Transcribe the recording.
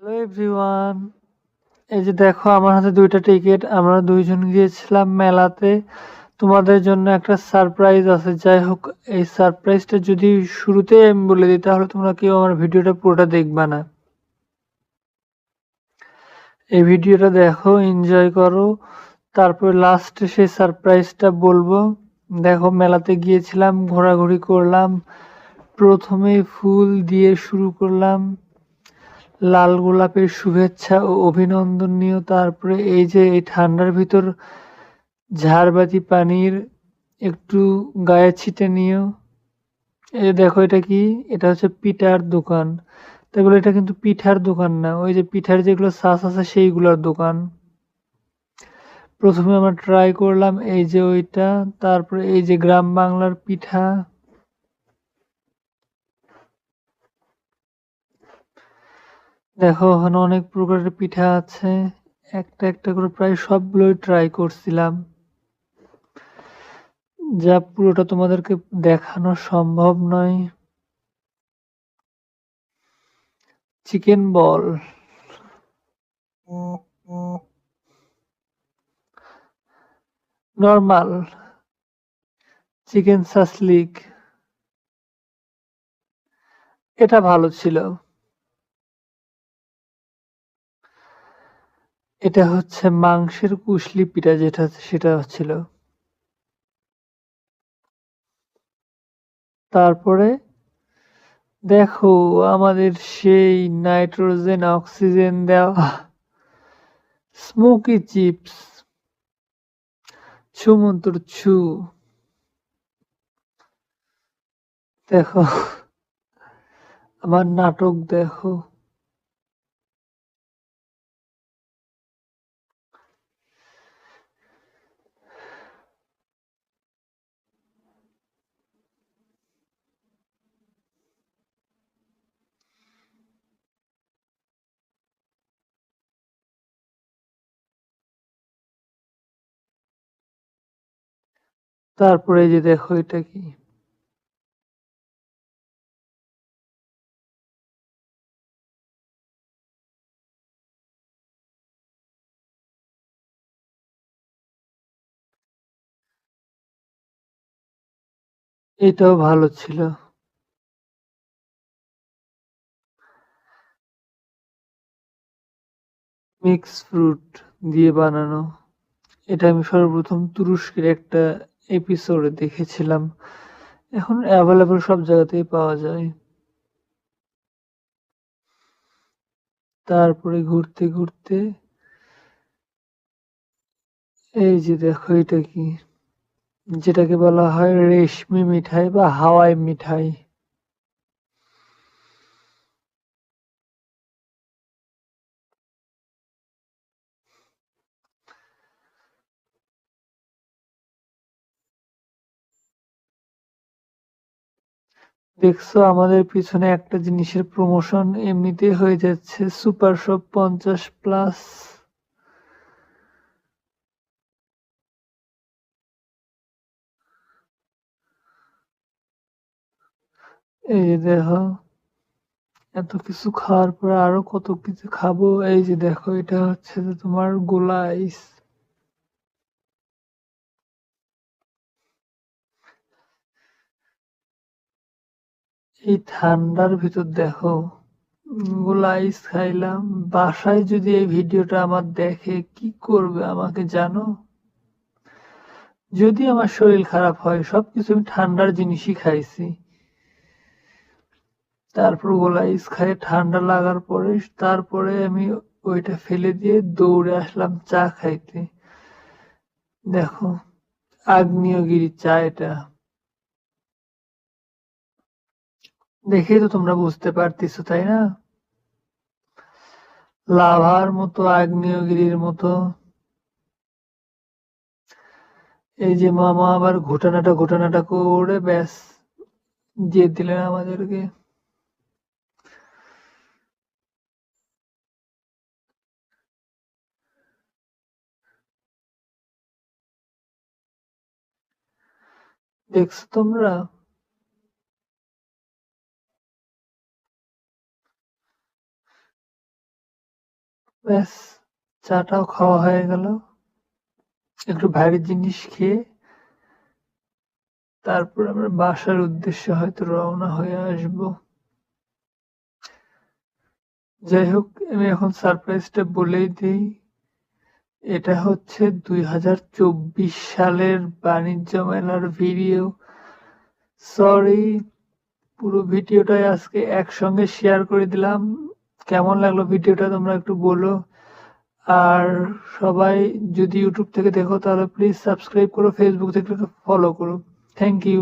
Hello everyone এই যে দেখো, আমার হাতে দুইটা টিকিট আমরা দুইজন গিয়েছিলাম মেলাতে। তোমাদের জন্য একটা সারপ্রাইজ আছে। যাই হোক, এই সারপ্রাইজটা যদি শুরুতে আমি বলে দিই, তাহলে তোমরা কেউ আমার ভিডিওটা পুরোটা দেখবা না। এই ভিডিওটা দেখো এনজয় করো। তারপর লাস্টে সেই সারপ্রাইজটা বলব। দেখো, মেলাতে গিয়েছিলাম, ঘোরাঘুরি করলাম। প্রথমে ফুল দিয়ে শুরু করলাম। লাল গোলাপের শুভেচ্ছা ও অভিনন্দন নিও তারপরে এই যে এই ঠান্ডার ভিতর ঝাড়বাতি পানির একটু গায়ে ছিটে নিও এই দেখো এটা কি? এটা হচ্ছে পিঠার দোকান। তাই বলে এটা কিন্তু পিঠার দোকান না, ওই যে পিঠার যেগুলো শ্বাস আছে সেইগুলোর দোকান। প্রথমে আমরা ট্রাই করলাম এই যে ওইটা, তারপরে এই যে গ্রাম বাংলার পিঠা। দেখো, ওখানে অনেক প্রকারের পিঠা আছে। একটা একটা করে প্রায় সবগুলোই ট্রাই করছিলাম। যা পুরোটা তোমাদেরকে দেখানো সম্ভব নয়। Chicken ball normal chicken shashlik এটা ভালো ছিল। এটা হচ্ছে মাংসের কুশলি পিঠা যেটা সেটা ছিল তারপরে দেখো আমাদের সেই নাইট্রোজেন, অক্সিজেন দেওয়া স্মোকি চিপস ছুমন্তর ছু। দেখো, আমার নাটক দেখো। তারপরে এই যে দেখো এটা কি? এটাও ভালো ছিল। মিক্স ফ্রুট দিয়ে বানানো। এটা আমি সর্বপ্রথম তুরস্কের একটা এপিসোডে দেখেছিলাম। এখন অ্যাভেলেবল সব জায়গাতেই পাওয়া যায়। তারপরে ঘুরতে ঘুরতে, এই যে দেখো এটা কি? যেটাকে বলা হয় রেশমি মিঠাই বা হাওয়াই মিঠাই। দেখছ, আমাদের পিছনে একটা জিনিসের প্রমোশন এমনিতে হয়ে যাচ্ছে সুপার শপ পঞ্চাশ প্লাস এই যে দেখো, এত কিছু খাওয়ার পরে আরও কত কিছু খাব, এই যে দেখো, এটা হচ্ছে যে তোমার গোলা আইস এই ঠান্ডার ভিতর দেখো, গুলা আইস খাইলাম। বাসায় যদি এই ভিডিওটা আমার দেখে, কি করবে আমাকে জানো? যদি আমার শরীর খারাপ হয়, সবকিছু আমি ঠান্ডার জিনিসই খাইছি। তারপর গোলাইস খাই ঠান্ডা লাগার পরে, তারপরে আমি ওইটা ফেলে দিয়ে দৌড়ে আসলাম চা খাইতে। দেখো, আগ্নেয়গিরি চা এটা। দেখেই তো তোমরা বুঝতে পারতেছো, তাই না? লাভার মতো, আগ্নেয়গিরির মতো। এই যে মামা আবার ঘটনাটা ঘটনাটা করে ব্যাস, দিয়ে দিলেন আমাদেরকে। দেখছ তোমরা? ব্যাস, চাটাও খাওয়া হয়ে গেল। একটু ভারী জিনিস খেয়ে তারপর আমরা বাসার উদ্দেশ্যে হয়তো রওনা হয়ে আসব। যাই হোক, আমি এখন সারপ্রাইজটা বলেই দিই। এটা হচ্ছে দুই হাজার চব্বিশ সালের বাণিজ্য মেলার ভিডিও। সরি পুরো ভিডিওটাই আজকে একসঙ্গে শেয়ার করে দিলাম। কেমন লাগল ভিডিওটা তোমরা একটু বলো। আর সবাই যদি ইউটিউব থেকে দেখো, তাহলে প্লিজ সাবস্ক্রাইব করো ফেসবুক থেকে ফলো করো। Thank you